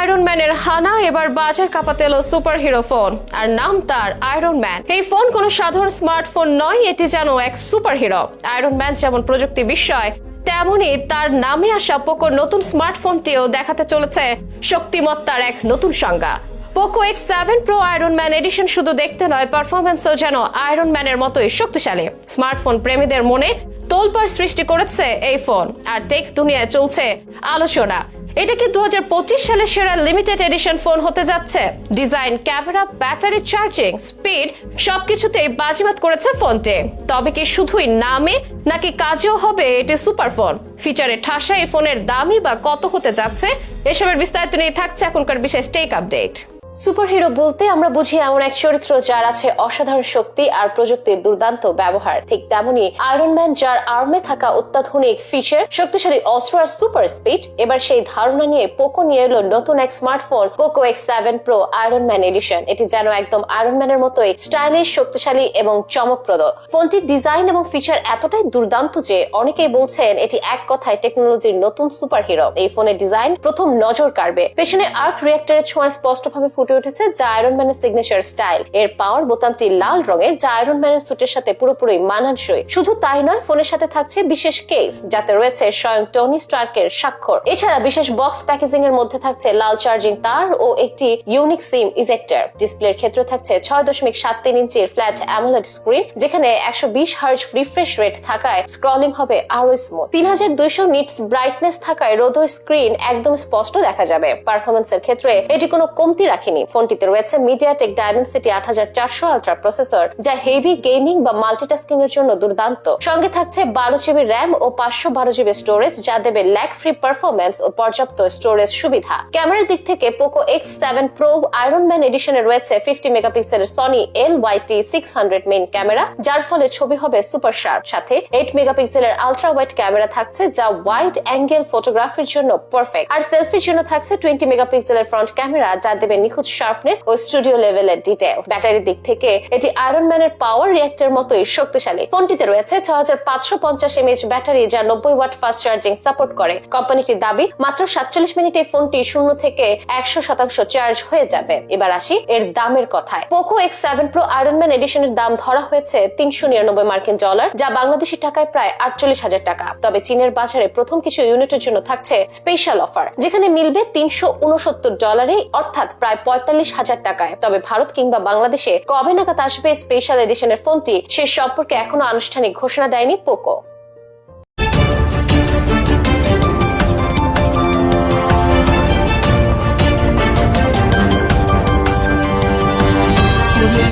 Iron ম্যানের হানা, এবার বাজার কাঁপাতে এলো সুপার হিরো ফোন আর নাম তার আয়রন ম্যান এই ফোন কোনো সাধারণ স্মার্টফোন নয়, এটি যেন এক সুপার হিরো আয়রন ম্যান যেমন প্রযুক্তি বিষয় তেমনই তার নামে আসা পোকো নতুন স্মার্টফোনটিও দেখাতে চলেছে শক্তিমত্তার এক নতুন সংজ্ঞা। Poco X seven Pro Iron Man edition শুধু দেখতে নয় পারফরমেন্সও যেন আয়রন ম্যানের মতোই শক্তিশালী। স্মার্টফোন প্রেমীদের মনে তোলপাড় সৃষ্টি করেছে এই ফোন আর টেক দুনিয়ায় চলছে আলোচনা। এটা কি দু সালে সেরা লিমিটেড এডিশন ফোন হতে যাচ্ছে? Design camera battery charging speed সবকিছুতেই বাজিমাত করেছে ফোনটি তবে কি শুধুই নামে, নাকি কাজেও হবে এটি সুপার ফোন ফিচারে ঠাসা এই ফোনের দামই বা কত হতে যাচ্ছে? এসবের বিস্তারিত নিয়ে থাকছে এখনকার বিশেষ টেক আপডেট সুপারহিরো বলতে আমরা বুঝি এমন এক চরিত্র যার আছে অসাধারণ শক্তি আর প্রযুক্তির দুর্দান্ত ব্যবহার। ঠিক তেমনি আয়রন ম্যান যার আর্মে থাকা অত্যাধুনিক ফিচার শক্তিশালী অস্ত্র আর সুপার স্পিড এবার সেই ধারণা নিয়ে পোকো নিয়ে এলো নতুন এক smartphone Poco X seven Pro Iron Man edition এটি যেন একদম আয়রন ম্যানের মতোই স্টাইলিশ শক্তিশালী এবং চমকপ্রদ। ফোনটির ডিজাইন এবং ফিচার এতটাই দুর্দান্ত যে অনেকেই বলছেন এটি এক কথায় টেকনোলজির নতুন সুপারহিরো এই ফোনের ডিজাইন প্রথম নজর কাড়বে। পেছনে আর্ক রিয়েক্টরের ছোঁয়া স্পষ্টভাবে ফুটে উঠেছে যা আয়রন ম্যানের সিগনেচার স্টাইল এর পাওয়ার বোতামটি লাল রঙের, যা আয়রন ম্যানের স্যুটের সাথে পুরোপুরি মানানসই। শুধু তাই নয় ফোনের সাথে থাকছে বিশেষ কেস যাতে রয়েছে স্বয়ং টনি স্টার্কের স্বাক্ষর। এছাড়া বিশেষ বক্স প্যাকেজিং এর মধ্যে থাকছে লাল চার্জিং তার ও একটি ইউনিক সিম ইজেক্টর ডিসপ্লের ক্ষেত্রে থাকছে ছয় দশমিক সাত তিন ইঞ্চির ফ্ল্যাট অ্যামোলেড স্ক্রিন যেখানে একশো বিশ হার্জ রিফ্রেশ রেট থাকায় স্ক্রলিং হবে আরও স্মুথ তিন হাজার দুইশো নিটস ব্রাইটনেস থাকায় রোদো স্ক্রিন একদম স্পষ্ট দেখা যাবে। পারফরমেন্সের ক্ষেত্রে এটি কোনো কমতি রাখেনি ফোনটিতে রয়েছে মিডিয়াটেক ডায়মেন্সিটি আট হাজার চারশো আলট্রা প্রসেসর যা হেভি গেমিং বা মাল্টিটাস্কিং এর জন্য দুর্দান্ত। সঙ্গে থাকছে বারো জিবি র্যাম ও পাঁচশো বারো জিবি স্টোরেজ যা দেবে ল্যাক ফ্রি পারফরমেন্স ও পর্যাপ্ত স্টোরেজ সুবিধা। ক্যামেরার দিক থেকে Poco X seven Pro Iron Man এডিশনে রয়েছে ফিফটি মেগাপিক্সেলের Sony L Y T six hundred main camera যার ফলে ছবি হবে সুপার শার্প সাথে এইট মেগাপিক্সেলের আলট্রা ওয়াইড ক্যামেরা থাকছে, যা ওয়াইড অ্যাঙ্গেল ফটোগ্রাফির জন্য পারফেক্ট আর সেলফির জন্য থাকছে টোয়েন্টি মেগাপিক্সেলের ফ্রন্ট ক্যামেরা যা দেবে নিখুঁত শার্পনেস ও স্টুডিও লেভেলের ডিটেল ব্যাটারির দিক থেকে এটি আয়রন ম্যানের পাওয়ার রিয়েক্টর মতোই শক্তিশালী। ফোনটিতে রয়েছে ছ হাজার ব্যাটারি যা নব্বই ওয়াট ফাস্ট চার্জিং সাপোর্ট করে। কোম্পানিটির দাবি, মাত্র সাতচল্লিশ মিনিটে ফোনটি শূন্য থেকে একশো শতাংশ চার্জ হয়ে যাবে। এবার আসি এর দামের কথায়। Poco X seven Pro Iron Man এডিশনের দাম ধরা হয়েছে তিনশো নিরানব্বই মার্কিন ডলার যা বাংলাদেশি টাকায় প্রায় আটচল্লিশ হাজার টাকা। তবে চীনের বাজারে প্রথম কিছু ইউনিটের জন্য থাকছে স্পেশাল অফার যেখানে মিলবে তিনশো উনসত্তর ডলারে অর্থাৎ প্রায় পঁয়তাল্লিশ হাজার টাকায়। তবে ভারত কিংবা বাংলাদেশে কবে নাগাদ আসবে স্পেশাল এডিশনের ফোনটি সে সম্পর্কে এখনও আনুষ্ঠানিক ঘোষণা দেয়নি পোকো।